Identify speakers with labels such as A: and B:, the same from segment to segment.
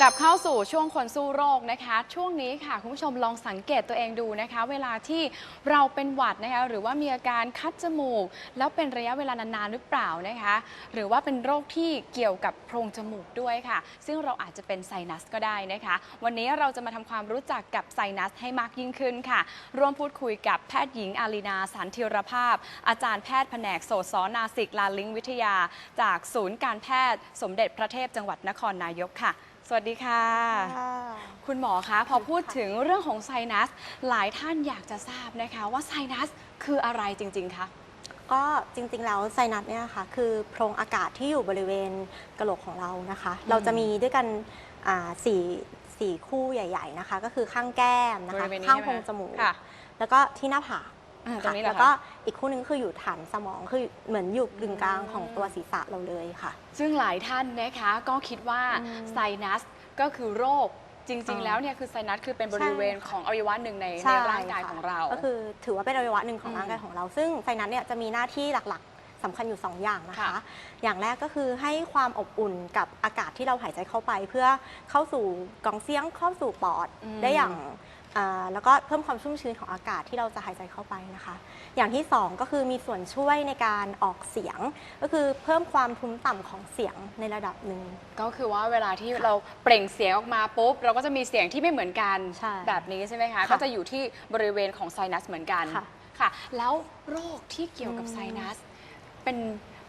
A: กลับเข้าสู่ช่วงคนสู้โรคนะคะ ช่วงนี้ค่ะคุณผู้ชมลองสังเกตตัวเองดูนะคะ เวลาที่เราเป็นหวัดนะคะหรือว่ามีอาการคัดจมูก แล้วเป็นระยะเวลานานๆหรือเปล่านะคะ หรือว่าเป็นโรคที่เกี่ยวกับโพรงจมูกด้วยค่ะ ซึ่งเราอาจจะเป็นไซนัสก็ได้นะคะ วันนี้เราจะมาทำความรู้จักกับไซนัสให้มากยิ่งขึ้นค่ะ ร่วมพูดคุยกับแพทย์หญิงอาลีนาสันธิรภาพ อาจารย์แพทย์แผนกโสตซอนาสิกลาลิงวิทยา จากศูนย์การแพทย์สมเด็จพระเทพจังหวัดนครนายกค่ะ สวัสดีค่ะ
B: ค่ะ
A: คุณหมอคะพอพูดถึงเรื่องของไซนัส หลายท่านอยากจะทราบนะคะว่าไซนัสคืออะไรจริง ๆ คะ
B: ก็จริงๆ แล้วไซนัสเนี่ยนะคะคือโพรงอากาศที่อยู่บริเวณกระโหลกของเรานะคะ เราจะมีด้วยกันอ่าสี่สี่คู่ใหญ่ ๆ นะคะ ก็คือข้างแก้มนะ
A: บ
B: คะ
A: ริเวณนี้
B: ข้าง
A: ใช่ไห
B: โพรงจมูก
A: ค่ะ
B: แล้วก็ที่หน้าผาก
A: อ่าตร
B: ค่ะ
A: งนี้เหรอ
B: แล้วก็
A: คะ
B: อีกคู่หนึงคืออยู่ฐานสมองคือเหมือนอยู่กึ่งกลางของตัวศีรษะเราเลยค่ะ
A: ซึ่งหลายท่านนะคะก็คิดว่า
B: อืม
A: ไซนัสก็คือโรคจริง
B: อ๋อ
A: ๆแล้วเนี่ยคือไซนัสคือเป็นบริเวณ
B: ใช่ค่ะ
A: ของอวัยวะหนึ่งในใน
B: ใช่
A: ร่างกาย
B: ค่ะ
A: ของเรา
B: ก็คือถือว่าเป็นอวัยวะหนึ่งของ
A: อืม
B: ร่างกายของเรา ซึ่งไซนัสเนี่ยจะมีหน้าที่หลักๆสำคัญอยู่ 2 อย่างนะคะ
A: ค่ะ
B: อย่างแรกก็คือให้ความอบอุ่นกับอากาศที่เราหายใจเข้าไป เพื่อเข้าสู่กล่องเสียงเข้าสู่ปอด
A: อืม
B: ได้อย่างอ่า แล้วก็เพิ่มความชุ่มชื้นของอากาศที่เราจะหายใจเข้าไปนะคะ อย่างที่สองก็คือมีส่วนช่วยในการออกเสียง ก็คือเพิ่มความทุ้มต่ำของเสียงในระดับหนึ่ง
A: ก็คือว่าเวลาที่เราเปล่งเสียงออกมาปุ๊บ เราก็จะมีเสียงที่ไม่เหมือนกัน
B: ใช่
A: แบบนี้ใช่ไหมคะ
B: ค่ะ
A: ก็จะอยู่ที่บริเวณของไซนัสเหมือนกัน
B: ค่ะ
A: ค่ะแล้วโรคที่เกี่ยวกับ
B: อืม
A: ไซนัสเป็น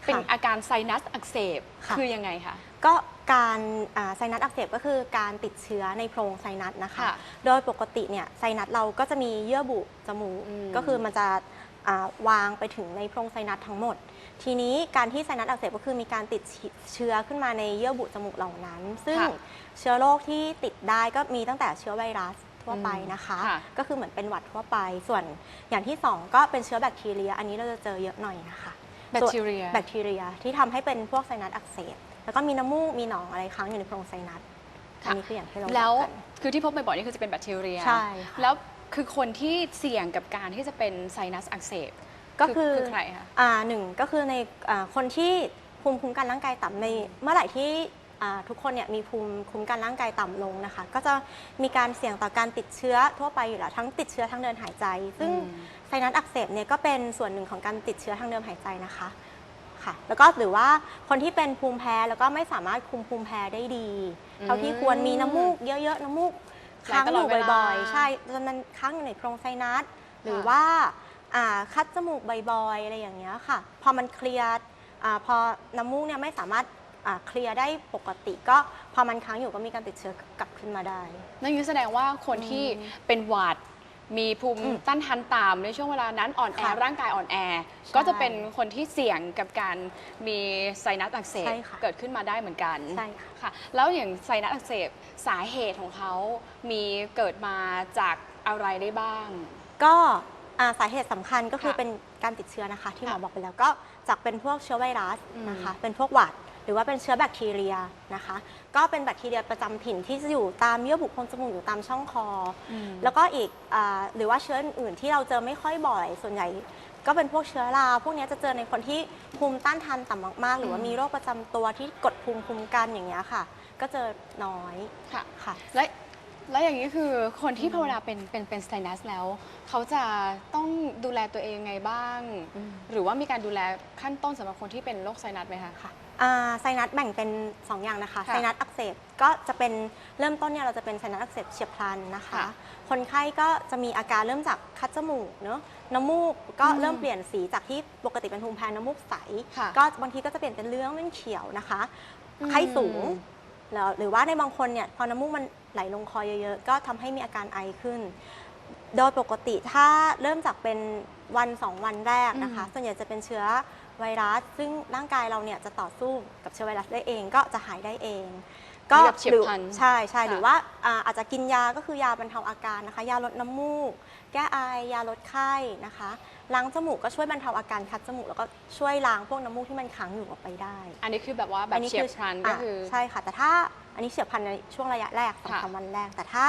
A: เป็น
B: ค่ะ
A: อาการไซนัสอักเสบ
B: ค่ะ
A: คือยังไงคะ
B: ก็ การอ่าไซนัสอักเสบก็คือการติดเชื้อในโพรงไซนัสนะคะ
A: ค่ะ
B: โดยปกติเนี่ยไซนัสเราก็จะมีเยื่อบุจมูก
A: อืม
B: ก็คือมันจะอ่าวางไปถึงในโพรงไซนัสทั้งหมด ทีนี้การที่ไซนัสอักเสบก็คือมีการติดเชื้อขึ้นมาในเยื่อบุจมูกเหล่านั้น ซึ่ง
A: ค่ะ
B: เชื้อโรคที่ติดได้ก็มีตั้งแต่เชื้อไวรัสทั่วไปนะคะ
A: ค่ะ
B: ก็คือเหมือนเป็นหวัดทั่วไป ส่วนอย่างที่สองก็เป็นเชื้อแบคทีเรีย อันนี้เราจะเจอเยอะหน่อยนะคะ
A: แบคทีเรีย
B: แบคทีเรียที่ทำให้เป็นพวกไซนัสอักเสบแล้วก็มีน้ำมูกมีหนองอะไรค้างอยู่ในโพรงไซนัส
A: ค่ะ
B: อันนี้คืออย่างที่เรา
A: แล้ว
B: บอกกัน
A: คือที่พบบ่อยๆนี่คือจะเป็นแบคทีเรีย
B: ใช่ค่ะ
A: แล้วคือคนที่เสี่ยงกับการที่จะเป็นไซนัสอักเสบ
B: ก็คือ
A: คือใครคะ
B: อ่าหนึ่งก็คือในอ่าคนที่ภูมิคุ้มกันร่างกายต่ำในเมื่อไหร่ที่อ่าทุกคนเนี่ยมีภูมิคุ้มกันร่างกายต่ำลงนะคะ ก็จะมีการเสี่ยงต่อการติดเชื้อทั่วไปอยู่แล้วทั้งติดเชื้อทางเดินหายใจ ซึ่ง
A: อืม
B: ไซนัสอักเสบเนี่ยก็เป็นส่วนหนึ่งของการติดเชื้อทางเดินหายใจนะคะค่ะ แล้วก็หรือว่าคนที่เป็นภูมิแพ้แล้วก็ไม่สามารถคุมภูมิแพ้ได้ดี เท่าที่ควรมีน้ำมูกเยอะๆ น้ำมูก
A: ไหล
B: ค้าง
A: ต
B: อ
A: ลอด
B: ยู่
A: เวลา
B: บ่อยๆ ใช่จนมันค้างอยู่ในโพรงไซนัสหรือ
A: ค่ะ
B: ว่าอ่าคัดจมูกบ่อยๆ อะไรอย่างเงี้ยค่ะ พอมันเคลียร์อ่าพอน้ำมูกเนี่ยไม่สามารถอ่าเคลียร์ได้ปกติก็พอมันค้างอยู่ก็มีการติดเชื้อกลับขึ้นมาได้
A: นั่นคือแสดงว่าคนที่
B: อืม
A: เป็นหวัด มีภูมิ
B: อืม
A: ต้านทานต่ำในช่วงเวลานั้นอ่อนแอ
B: ค่ะ
A: ร่างกายอ่อนแอ
B: ใช่
A: ก็จะเป็นคนที่เสี่ยงกับการมีไซนัสอักเสบ
B: ใช่ค่ะ
A: เกิดขึ้นมาได้เหมือนกัน
B: ใช่ค่ะ
A: ค่ะ แล้วอย่างไซนัสอักเสบสาเหตุของเขามีเกิดมาจากอะไรได้บ้าง
B: ก็อ่าสาเหตุสำคัญก็คือ
A: ค่ะ
B: เป็นการติดเชื้อนะคะ ที่หมอ
A: ค่ะ
B: บอกไปแล้วก็จากเป็นพวกเชื้อไวรัส
A: อืม
B: นะคะเป็นพวกหวัด หรือว่าเป็นเชื้อแบคทีเรียนะคะ ก็เป็นแบคทีเรียประจำถิ่นที่จะอยู่ตามเยื่อบุโพรงจมูกอยู่ตามช่องคออ
A: ม
B: แล้วก็อีกอาหรือว่าเชื้ออื่นๆที่เราเจอไม่ค่อยบ่อย ส่วนใหญ่ก็เป็นพวกเชื้อรา พวกเนี้ยจะเจอในคนที่ภูมิต้านทานต่ำมากๆ หรือว่า
A: อืม
B: มีโรคประจำตัวที่กดภูมิคุ้มกันอย่างเงี้ยค่ะ ก็เจอน้อย
A: ค่ะ
B: ค่ะ
A: และแล้วอย่างนี้คือคนที่
B: อืม
A: พอเวลาเป็นเป็นเป็นไซนัสแล้ว เขาจะต้องดูแลตัวเองยังไงบ้าง หรือว่ามีการดูแลขั้นต้นสำหรับคนที่เป็นโรคไซนัสไหมคะ
B: ค่ะ อ่าไซนัสแบ่งเป็น 2 อย่างนะคะ
A: ค่ะ
B: ไซนัสอักเสบก็จะเป็นเริ่มต้นเนี่ยเราจะเป็นไซนัสอักเสบเฉียบพลันนะคะ
A: ค่ะ
B: คนไข้ก็จะมีอาการเริ่มจากคัดจมูกเนอะน้ำมูกก็
A: อืม
B: เริ่มเปลี่ยนสีจากที่ปกติเป็นภูมิแพ้น้ำมูกใส
A: ค่ะ
B: ก็บางทีก็จะเปลี่ยนเป็นเหลื้องเป็นเขียวนะคะ
A: อืม
B: ไข้สูงแล้วหรือว่าในบางคนเนี่ยพอน้ำมูกมันไหลลงคอเยอะๆ ก็ทำให้มีอาการไอขึ้น โดยปกติถ้าเริ่มจากเป็นวันสองวันแรกนะคะ
A: อืม
B: ส่วนใหญ่จะเป็นเชื้อ ไวรัส ซึ่งร่างกายเราเนี่ยจะต่อสู้กับเชื้อไวรัสได้เองก็จะหายได้เอง
A: มีแบบเฉียบ
B: หรือ
A: พลัน
B: ใช่ใช่
A: ค่ะ
B: หรือว่าอ่าอาจจะกินยาก็คือยาบรรเทาอาการนะคะ ยาลดน้ำมูก แก้ไอยาลดไข้นะคะล้างจมูกก็ช่วยบรรเทาอาการคัดจมูกแล้วก็ช่วยล้างพวกน้ำมูกที่มันค้างอยู่ออกไปได้
A: อันนี้คือแบบว่าแบบเฉียบพลันก็คือ
B: ใช่ค่ะ แต่ถ้าอันนี้เฉียบพลันในช่วงระยะแรกสอง
A: ค่ะ
B: สามวันแรก แต่ถ้า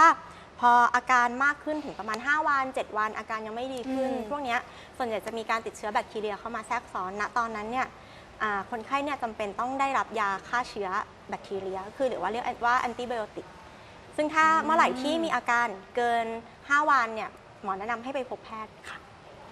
B: พออาการมากขึ้นถึงประมาณ 5 วัน 7 วันอาการยังไม่ดีขึ้น
A: อืม
B: พวกเนี้ยส่วนใหญ่จะมีการติดเชื้อแบคทีเรียเข้ามาแทรกซ้อนณตอนนั้นเนี่ยอ่าคนไข้เนี่ยจำเป็นต้องได้รับยาฆ่าเชื้อแบคทีเรีย คือหรือว่าเรียกว่าแอนติไบโอติกซึ่งถ้า
A: อืม
B: เมื่อไหร่ที่มีอาการเกิน 5 วันเนี่ยหมอแนะนำให้ไปพบแพทย์ค่ะ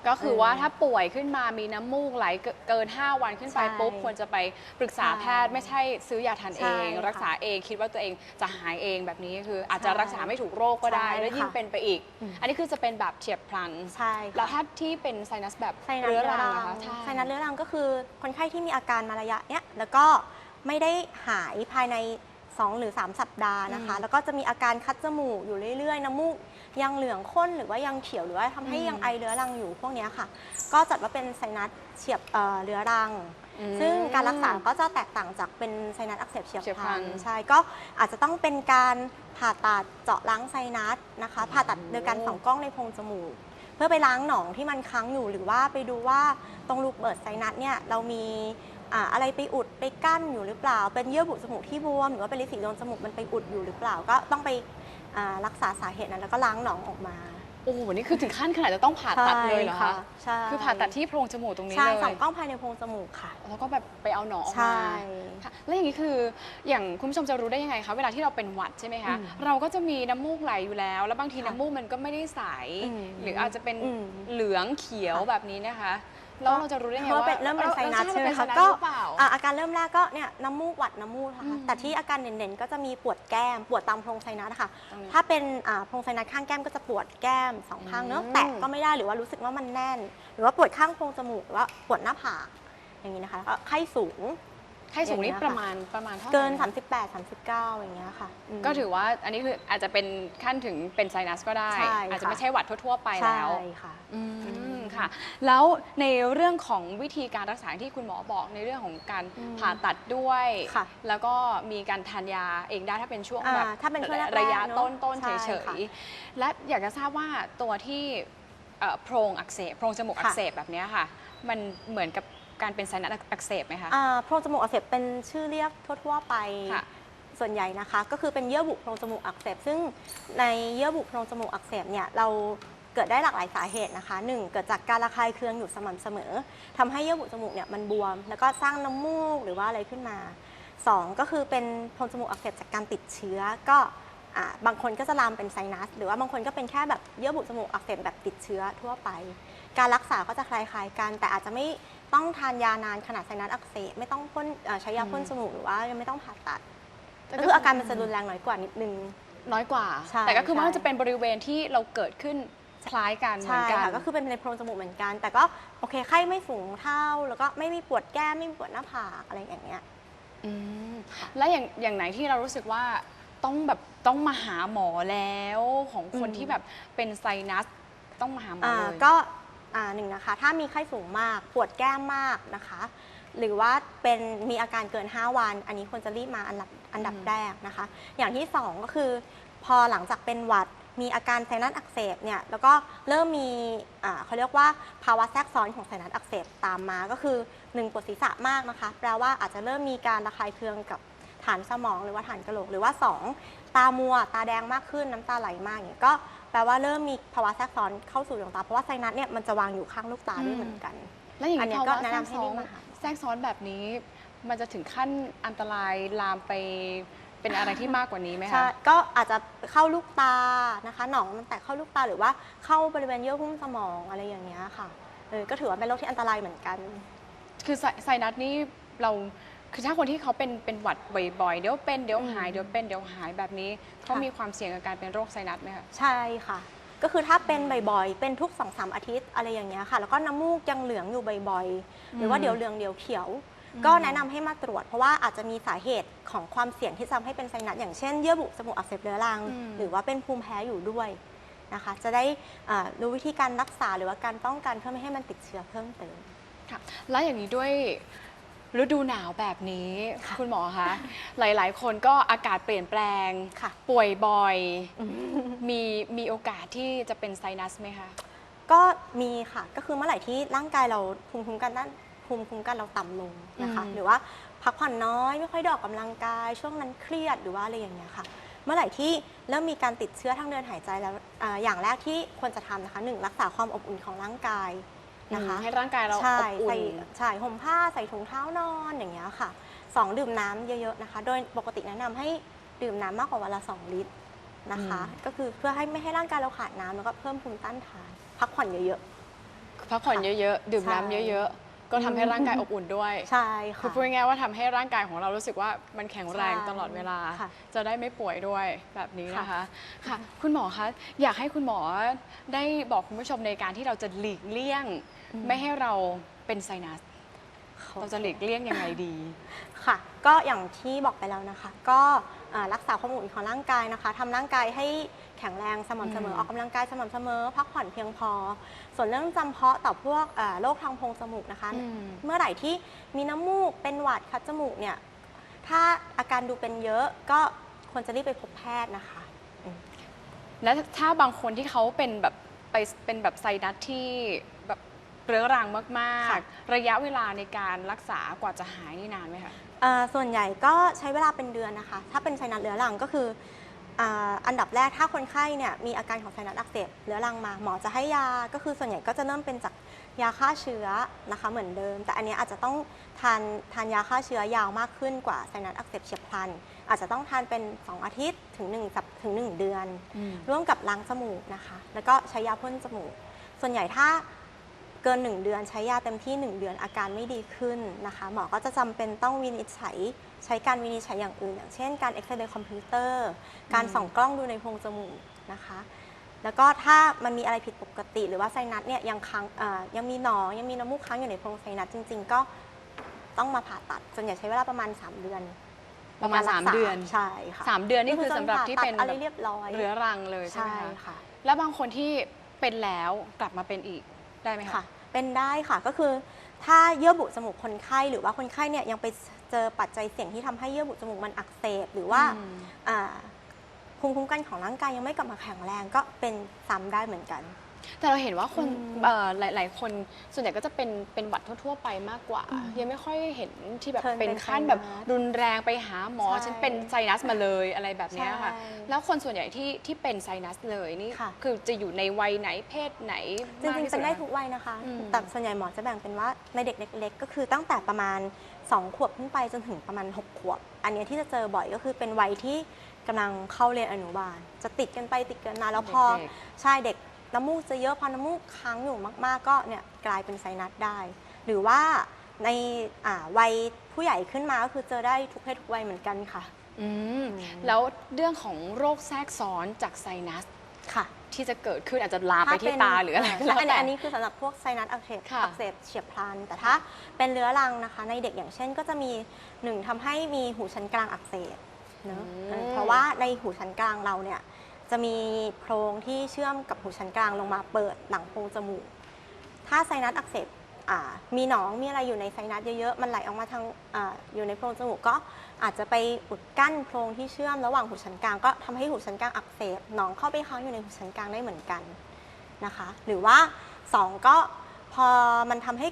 A: ก็คือว่า
B: เออ
A: ถ้าป่วยขึ้นมามีน้ำมูกไหลเกิเกิน 5 วันขึ้นไป
B: ใช่
A: ปุ๊บควรจะไปปรึกษา
B: ใช่
A: แพทย์ไม่ใช่ซื้อยาทาน
B: ใช่
A: เอง
B: ค่ะ
A: รักษาเองคิดว่าตัวเองจะหายเองแบบนี้คือ อาจจะ
B: ใช่
A: รักษาไม่ถูกโรคก็ได้
B: ใช่
A: แล้วยิ่ง
B: ค่ะ
A: เป็นไปอีก
B: อืม
A: อันนี้คือจะเป็นแบบเฉียบพลัน
B: ใช่
A: แล้ว
B: ค่ะ
A: ถ้าที่เป็นไซนัสแบบ
B: ไซนัส
A: เรื้
B: เรื้
A: อ
B: อ
A: รั
B: รั
A: ง
B: ง
A: นะคะ
B: ไซนัสเรื้อรังก็คือคนไข้ที่มีอาการมาระยะเนี้ยแล้วก็ไม่ได้หายภายใน 2 หรือ 3 สัปดาห์นะคะ
A: อืม
B: แล้วก็จะมีอาการคัดจมูกอยู่เรื่อยๆ น้ำมูก ยังเหลืองข้นหรือว่ายังเขียวหรือว่าทำให้
A: อืม
B: ยังไอเรื้อรังอยู่พวกเนี้ยค่ะ ก็จัดว่าเป็นไซนัสเฉียบเอ่อเรื้อรัง
A: อืม
B: ซึ่งการรักษาก็จะแตกต่างจากเป็นไซนัสอักเสบเฉียบ
A: เฉียบ
B: พ
A: พลั
B: ลั
A: น
B: นใช่ก็อาจจะต้องเป็นการผ่าตัดเจาะล้างไซนัสนะคะ ผ่าตัดโดยการส่องกล้องในโพรงจมูก เพื่อไปล้างหนองที่มันค้างอยู่หรือว่าไปดูว่าตรงรูเปิดไซนัสเนี่ยเรามีอ่าอะไรไปอุดไปกั้นอยู่หรือเปล่า เป็นเยื่อบุจมูกที่บวม หรือว่าเป็นลิสีโดนจมูกมันไปอุดอยู่หรือเปล่า ก็ต้องไป อ่ารักษาสาเหตุนั้นแล้วก็ล้างหนองออกมา
A: โอ้โหนี่คือถึงขั้นขนาดจะต้องผ่าตัดเลยเหรอคะ
B: ใช่
A: คือผ่าตัดที่โพรงจมูกตรงนี้
B: ใช่
A: เลย
B: ส่องกล้องภายในโพรงจมูกค่ะ
A: แล้วก็แบบไปเอาหนองออก
B: ใช่
A: มาค่ะแล้วอย่างนี้คืออย่างคุณผู้ชมจะรู้ได้ยังไงคะเวลาที่เราเป็นหวัดใช่ไหมคะ
B: อืม
A: เราก็จะมีน้ำมูกไหลอยู่แล้ว แล้วบางที
B: ค่ะ
A: น้ำมูกมันก็ไม่ได้ใส
B: อืม
A: หรืออาจจะเป็น
B: อืม
A: เหลืองเขียว
B: ค่ะ
A: แบบนี้นะคะ แล้วเราจะรู้ได้ไง
B: เพราะ
A: ว่า
B: เป็นเริ่มเป็นไซนัส
A: ออ
B: ใช่ไหม
A: เป็น
B: คะ
A: ไซนัส
B: ก็
A: หรือเปล่า
B: อะอาการเริ่มแรกก็เนี่ยน้ำมูกหวัดน้ำมูกนะ
A: อื
B: คะ
A: ม
B: แต่ที่อาการเด่นๆ ก็จะมีปวดแก้ม ปวดตามโพรงไซนัสนะคะ
A: ตรงนี้
B: ถ้าเป็นอ่าโพรงไซนัสข้างแก้มก็จะปวดแก้มสองข้างเนอะ
A: อืม
B: แตะก็ไม่ได้หรือว่ารู้สึกว่ามันแน่น หรือว่าปวดข้างโพรงจมูกหรือว่าปวดหน้าผากอย่างนี้นะคะแล้วก็ไข้สูง
A: ไข้สูงนี่
B: อย่างเงี้ย
A: ประมาณประมาณเท่าไหร่
B: เกิน
A: คะ
B: 38 39 อย่างเงี้ยค่ะม
A: ก็ถือว่าอันนี้คืออาจจะเป็นขั้นถึงเป็นไซนัสก็ได้
B: ใช่
A: อาจจะ
B: ค่ะ
A: ไม่ใช่หวัดทั่ว ๆ ไปแล้ว
B: ใช่ค่ะ
A: อืม
B: อืม
A: ค่ะ แล้วในเรื่องของวิธีการรักษาที่คุณหมอบอกในเรื่องของการ
B: อืม
A: ผ่าตัดด้วย
B: ค่ะ
A: แล้วก็มีการทานยาเองได้ถ้าเป็นช่วง
B: อ่า
A: แบบ
B: ถ้าเป็นช่วงแรกๆ
A: ระยะ
B: เนอะ
A: ต้นต้น
B: ใช่
A: เฉ
B: ค่ะ
A: ยๆและอยากจะทราบว่าตัวที่เอ่อโพรงอักเสบโพรงจมูก
B: ค่ะ
A: อักเสบแบบเนี้ยค่ะ มันเหมือนกับการเป็นไซนัสอักเสบไหมคะ
B: อ่าโพรงจมูกอักเสบเป็นชื่อเรียกทั่วๆไป
A: ค่ะ
B: ส่วนใหญ่นะคะ ก็คือเป็นเยื่อบุโพรงจมูกอักเสบ ซึ่งในเยื่อบุโพรงจมูกอักเสบเนี่ยเรา เกิดได้หลากหลายสาเหตุนะคะหนึ่งเกิดจากการระคายเคืองอยู่สม่ำเสมอทำให้เยื่อบุจมูกเนี่ยมันบวม แล้วก็สร้างน้ำมูกหรือว่าอะไรขึ้นมาสองก็คือเป็นโพรงจมูกอักเสบจากการติดเชื้อก็อ่าบางคนก็จะลามเป็นไซนัส หรือว่าบางคนก็เป็นแค่แบบเยื่อบุจมูกอักเสบแบบติดเชื้อทั่วไป การรักษาก็จะคล้ายๆกัน แต่อาจจะไม่ต้องทานยานานขนาดไซนัสอักเสบไม่ต้องพ่นเอ่อใช้ยาพ่น
A: อืม
B: จมูกหรือว่ายังไม่ต้องผ่าตัด
A: แต่
B: ก็คืออาการมันจะรุนแรงน้อยกว่านิดนึง
A: น้อยกว่า
B: ใช่
A: แต่ก็คือว่า
B: ใช่
A: มันจะเป็นบริเวณที่เราเกิดขึ้น คล้ายกันเหมือ
B: ใช่
A: นกัน
B: ค่ะก็คือเป็นในโพรงจมูกเหมือนกัน แต่ก็โอเคไข้ไม่สูงเท่า แล้วก็ไม่มีปวดแก้มไม่มีปวดหน้าผากอะไรอย่างเงี้ย
A: อืมแล้วอย่างอย่างไหนที่เรารู้สึกว่าต้องแบบต้องมาหาหมอแล้วของคน
B: อืม
A: ที่แบบเป็นไซนัสต้องมาหาหมอ
B: อ่า
A: เลย
B: ก็อ่าหนึ่งนะคะ ถ้ามีไข้สูงมากปวดแก้มมากนะคะ หรือว่าเป็นมีอาการเกิน 5 วัน อันนี้ควรจะรีบมาอันดับอันดับ
A: อืม
B: แรกนะคะ อย่างที่ 2 ก็คือ พอหลังจากเป็นหวัด มีอาการไซนัสอักเสบเนี่ยแล้วก็เริ่มมีอ่าเขาเรียกว่าภาวะแทรกซ้อนของไซนัสอักเสบตามมา ก็คือหนึ่งปวดศีรษะมากนะคะ แปลว่าอาจจะเริ่มมีการระคายเคืองกับฐานสมองหรือว่าฐานกระโหลก หรือว่า 2 ตามัว ตาแดงมากขึ้นน้ำตาไหลมากอย่างเงี้ยก็แปลว่าเริ่มมีภาวะแทรกซ้อนเข้าสู่ดวงตา เพราะว่าไซนัสเนี่ยมันจะวางอยู่ข้างลูกตาด้วยเหมือนกัน
A: แล้วอย่าง
B: อันเนี้
A: นี้
B: ย
A: ภาวะ
B: ก็แนะ
A: แทรก
B: นำให้
A: ซ้อ
B: รี
A: น
B: บมาหา
A: แทรกซ้อนแบบนี้ มันจะถึงขั้นอันตรายลามไป เป็นอะไรที่มากกว่านี้ไหม
B: ใช่
A: คะ
B: ก็อาจจะเข้าลูกตานะคะ หนองมันแตกเข้าลูกตาหรือว่าเข้าบริเวณเยื่อหุ้มสมองอะไรอย่างเงี้ยค่ะเออก็ถือว่าเป็นโรคที่อันตรายเหมือนกัน
A: คือไซไซนัสนี่เราคือถ้าคนที่เขาเป็นเป็นหวัดบ่อยๆ เดี๋ยวเป็นเดี๋ยวหาย
B: อืม
A: เดี๋ยวเป็นเดี๋ยวหายแบบนี้เขา
B: ค่ะ
A: มีความเสี่ยงกับการเป็นโรคไซนัสไหมคะ
B: ใช่ค่ะ ก็คือถ้าเป็นบ่อยๆ เป็นทุก2อสอาทิตย์อะไรอย่างเงี้ยค่ะ แล้วก็น้ำมูกยังเหลืองอยู่บ่อยๆ หรือว่า
A: อืม
B: เดี๋ยวเหลืองเดี๋ยวเขียว
A: อืม
B: ก็แนะนำให้มาตรวจ เพราะว่าอาจจะมีสาเหตุของความเสี่ยงที่จะทำให้เป็นไซนัสอย่างเช่นเยื่อบุจมูกอักเสบเรื้อรัง
A: อืม
B: หรือว่าเป็นภูมิแพ้อยู่ด้วยนะคะ จะได้อ่ารู้วิธีการรักษาหรือว่าการป้องกันเพื่อไม่ให้มันติดเชื้อเพิ่มเติม
A: ค่ะแล้วอย่างนี้ด้วยฤดูหนาวแบบนี้
B: ค่ะ
A: คุณหมอคะ หลาย ๆ คนก็อากาศเปลี่ยนแปลง
B: ค่ะ
A: ป่วยบ่อย มีมีโอกาสที่จะเป็นไซนัสไหมคะ
B: ก็มีค่ะ ก็คือเมื่อไหร่ที่ร่างกายเราภูมิคุ้มกันด้าน ภูมิคุ้มกันเราต่ำลงนะคะ
A: อืม
B: หรือว่าพักผ่อนน้อยไม่ค่อยได้ออกกำลังกาย ช่วงนั้นเครียดหรือว่าอะไรอย่างเงี้ยค่ะ เมื่อไหร่ที่เริ่มมีการติดเชื้อทางเดินหายใจแล้วอาอย่างแรกที่ควรจะทำนะคะหนึ่งรักษาความอบอุ่นของร่างกายนะคะ
A: ให้ร่างกายเราอ
B: ใช่
A: บอุ่
B: ใส่
A: น
B: ใช่ห่มผ้าใส่ถุงเท้านอนอย่างเงี้ยค่ะสองดื่มน้ำเยอะๆนะคะ โดยปกติแนะนำให้ดื่มน้ำมากกว่าวันละ 2 ลิตรนะคะ
A: อืม
B: ก็คือเพื่อให้ไม่ให้ร่างกายเราขาดน้ำแล้วก็เพิ่มภูมิต้านทาน พักผ่อนเยอะ
A: พักผ่อนเยอะๆ ดื่มน้ำ
B: ใช่
A: เยอะๆ ก็ทำให้ร่างกายอบอุ่นด้วย
B: ๆใช่
A: คื
B: ค่ะ
A: อพูดง่ายๆว่าทำให้ร่างกายของเรารู้สึกว่ามันแข็งแรง
B: ใช่
A: ตลอดเวลา
B: ค่ะ
A: จะได้ไม่ป่วยด้วยแบบนี้นะคะ
B: ค่ะ
A: ค่ะคุณหมอคะ อยากให้คุณหมอได้บอกคุณผู้ชมในการที่เราจะหลีกเลี่ยงไม่ให้เราเป็นไซนัส เราจะหลีกเลี่ยงยังไงดี
B: ค่ะ ก็อย่างที่บอกไปแล้วนะคะ ก็อ่า รักษาความอบอุ่นของร่างกายนะคะทำร่างกายให้แข็งแรงสม่ำเสมอ
A: ม
B: ออกกำลังกายสม่ำเสมอ พักผ่อนเพียงพอ ส่วนเรื่องจำเพาะต่อพวกอ่าโรคทางโพรงจมูกนะคะ
A: อืม
B: เมื่อไหร่ที่มีน้ำมูกเป็นหวัดคัดจมูกเนี่ยถ้าอาการดูเป็นเยอะก็ควรจะรีบไปพบแพทย์นะคะ
A: และถ้าบางคนที่เขาเป็นแบบไปเป็นแบบไซนัสที่แบบเรื้อรังมาก
B: ค่ะ
A: ๆระยะเวลาในการรักษากว่าจะหายนี่นานไหมคะ
B: อ่าส่วนใหญ่ก็ใช้เวลาเป็นเดือนนะคะ ถ้าเป็นไซนัสเรื้อรังก็คืออาอันดับแรกถ้าคนไข้เนี่ยมีอาการของไซนัสอักเสบเรื้อรังมาหมอจะให้ยา ก็คือส่วนใหญ่ก็จะเริ่มเป็นจากยาฆ่าเชื้อนะคะเหมือนเดิม แต่อันเนี้ยอาจจะต้องทานทานยาฆ่าเชื้อยาวมากขึ้นกว่าไซนัสอักเสบเฉียบพลัน อาจจะต้องทานเป็น 2 อาทิตย์ถึง1สัปถึง 1 เดือนร่วมกับล้างจมูกนะคะ แล้วก็ใช้ยาพ่นจมูก ส่วนใหญ่ถ้า เกิน 1 เดือนใช้ยาเต็มที่ 1 เดือนอาการไม่ดีขึ้นนะคะหมอก็จะจำเป็นต้องวินิจฉัยใช้การวินิจฉัยอย่างอื่น อย่างเช่นการเอ็กซเรย์คอมพิวเตอร์การ
A: อืม
B: ส่องกล้องดูในโพรงจมูกนะคะแล้วก็ถ้ามันมีอะไรผิดปกติ หรือว่าไซนัสเนี่ยยังค้างอ่ายังมีหนองยังมีน้ำมูกค้างอยู่ในโพรงไซนัสจริง ๆ ก็ต้องมาผ่าตัดส่วนใหญ่ใช้เวลาประมาณ 3 เดือน
A: ประมาณ
B: ในก
A: สาม
B: รักษ
A: เดือน
B: ใช่ค่ะ
A: สามเดือนนี่คือสำหรับที่เป็น
B: จผ่าตัดอะไร
A: แบบ
B: เรียบร้อย
A: เรื้อรังเลยใช่ไหม
B: ใช่
A: คะ
B: ค่ะ
A: แล้วบางคนที่เป็นแล้วกลับมาเป็นอีกได้ไหม
B: ค่ะ
A: คะ
B: เป็นได้ค่ะ ก็คือถ้าเยื่อบุจมูกคนไข้หรือว่าคนไข้เนี่ยยังไปเจอปัจจัยเสี่ยงที่ทำให้เยื่อบุจมูกมันอักเสบหรือว่า
A: อืม
B: อ่าภูมิคุ้มกันของร่างกายยังไม่กลับมาแข็งแรงก็เป็นซ้ำได้เหมือนกัน
A: แต่เราเห็นว่าคน
B: อืม
A: เอ่อหลาย ๆ คนส่วนใหญ่ก็จะเป็นเป็นหวัดทั่ว ๆ ไปมากกว่า
B: อืม
A: ยังไม่ค่อยเห็นที่แบบ
B: เชิญ
A: เป็น
B: เป็น
A: ขั้น
B: ไซนัส
A: แบบรุนแรงไปหาหมอ
B: ใช่
A: ฉันเป็นไซนัสมาเลยอะไรแบบเนี้ยค่ะ
B: ใช่
A: แล้วคนส่วนใหญ่ที่ที่เป็นไซนัสเลยนี่
B: ค่ะ
A: คือจะอยู่ในวัยไหนเพศไหน
B: จริง
A: มาก
B: ๆ
A: ที่สุ
B: เป็นได้
A: คะ
B: ทุกวัยนะคะ
A: อืม
B: แต่ส่วนใหญ่หมอจะแบ่งเป็นว่าในเด็กเล็ก ๆ ก็คือตั้งแต่ประมาณ 2 ขวบขึ้นไปจนถึงประมาณ 6 ขวบ อันเนี้ยที่จะเจอบ่อยก็คือเป็นวัยที่กำลังเข้าเรียนอนุบาล จะติดกันไปติดกันมาแล้วพอ
A: เด็ก
B: ใช่เด็ก น้ำมูกจะเยอะพอน้ำมูกค้างอยู่มากๆ ก็เนี่ยกลายเป็นไซนัสได้ หรือว่าในอ่าวัยผู้ใหญ่ขึ้นมาก็คือเจอได้ทุกเพศทุกวัยเหมือนกันค่ะ
A: อืม
B: อืม
A: แล้วเรื่องของโรคแทรกซ้อนจากไซนัส
B: ค่ะ
A: ที่จะเกิดขึ้นอาจจะลามไปที่
B: ถ้
A: ตาหรืออะไรก็
B: ใช่
A: แล้ว
B: อันนี้
A: แต่
B: อันนี้คือสำหรับพวกไซนัสอักเสบ
A: ค่ะ
B: อักเสบเฉียบพลัน แต่ถ้าเป็นเรื้อรังนะคะ ในเด็กอย่างเช่นก็จะมีหนึ่งทำให้มีหูชั้นกลางอักเสบเนอะเออเพราะว่าในหูชั้นกลางเราเนี่ย จะมีโพรงที่เชื่อมกับหูชั้นกลางลงมาเปิดหลังโพรงจมูก ถ้าไซนัสอักเสบมีหนองมีอะไรอยู่ในไซนัสเยอะๆ มันไหลออกมาทางอาอยู่ในโพรงจมูกก็อาจจะไปอุดกั้นโพรงที่เชื่อมระหว่างหูชั้นกลางก็ทำให้หูชั้นกลางอักเสบหนองเข้าไปค้างอยู่ในหูชั้นกลางได้เหมือนกันนะคะ หรือว่าสองก็พอมันทำให้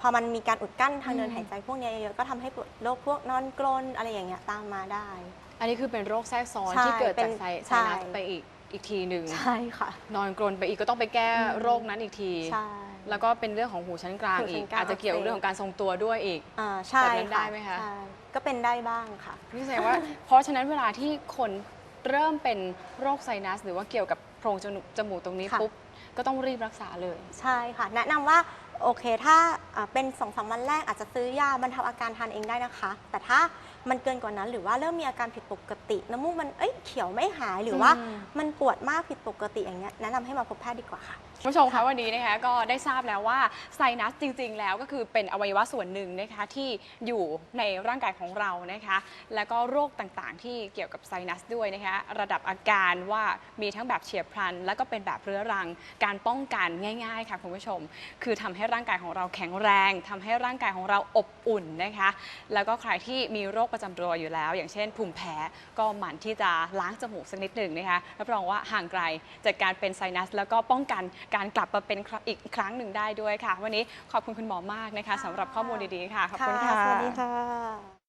B: พอมันมีการอุดกั้นทางเดินหายใจพวกนี้เยอะๆก็ทำให้โรคพวกนอนกรนอะไรอย่างเงี้ยตามมาได้
A: อันนี้คือเป็นโรคแทรกซ้อน
B: ใช่
A: ที่เกิด
B: เป็
A: จาก
B: น
A: ไซไซ
B: ใช่
A: นัสไปอีกอีกทีหนึ่ง
B: ใช่ค่ะ
A: นอนกรนไปอีกก็ต้องไปแก้
B: อืม
A: โรคนั้นอีกที
B: ใช่
A: แล้วก็เป็นเรื่องของหูชั้นกลาง
B: หูชั้
A: อีก
B: นกลาง
A: อาจจะเกี่ยวกับเรื่องของการทรงตัวด้วยอีก
B: อ่าใช่
A: แบบนั้นได้
B: ค่ะ
A: ไหมคะ
B: ใช่ก็เป็นได้บ้างค่ะ
A: นี่แสดงว่า เพราะฉะนั้นเวลาที่คนเริ่มเป็นโรคไซนัส หรือว่าเกี่ยวกับโพรงจมูกจมูกตรงนี้
B: ค่ะ
A: ปุ๊บก็ต้องรีบรักษาเลย
B: ใช่ค่ะ แนะนำว่าโอเคถ้าอ่าเป็น2อสวันแรกอาจจะซื้อยาบรรเทาอาการทานเองได้นะคะ แต่ถ้า มันเกินกว่านั้น หรือว่าเริ่มมีอาการผิดปกติ น้ำมูกมันเอ้ยเขียวไม่หายหรือว่า
A: อืม
B: มันปวดมากผิดปกติอย่างเงี้ยแนะนำให้มาพบแพทย์ดีกว่าค่ะ
A: คุณผู้ชมคะวันนี้นะคะก็ได้ทราบแล้วว่าไซนัสจริง ๆ แล้วก็คือเป็นอวัยวะส่วนหนึ่งนะคะที่อยู่ในร่างกายของเรานะคะ แล้วก็โรคต่างๆ ที่เกี่ยวกับไซนัสด้วยนะคะระดับอาการว่ามีทั้งแบบเฉียบพลัน แล้วก็เป็นแบบเรื้อรัง การป้องกันง่าย ๆ ค่ะคุณผู้ชม คือทำให้ร่างกายของเราแข็งแรงทำให้ร่างกายของเราอบอุ่นนะคะ แล้วก็ใครที่มีโรคประจำตัวอยู่แล้ว อย่างเช่นภูมิแพ้ก็หมั่นที่จะล้างจมูกสักนิดหนึ่งนะคะรับรองว่าห่างไกลจากการเป็นไซนัส แล้วก็ป้องกันการกลับมาเป็นอีกครั้งหนึ่งได้ด้วยค่ะ วันนี้ขอบคุณคุณหมอมากนะคะสำหรับข้อมูลดีๆค่ะขอบคุณค่ะ
B: สวัสดีค่ะ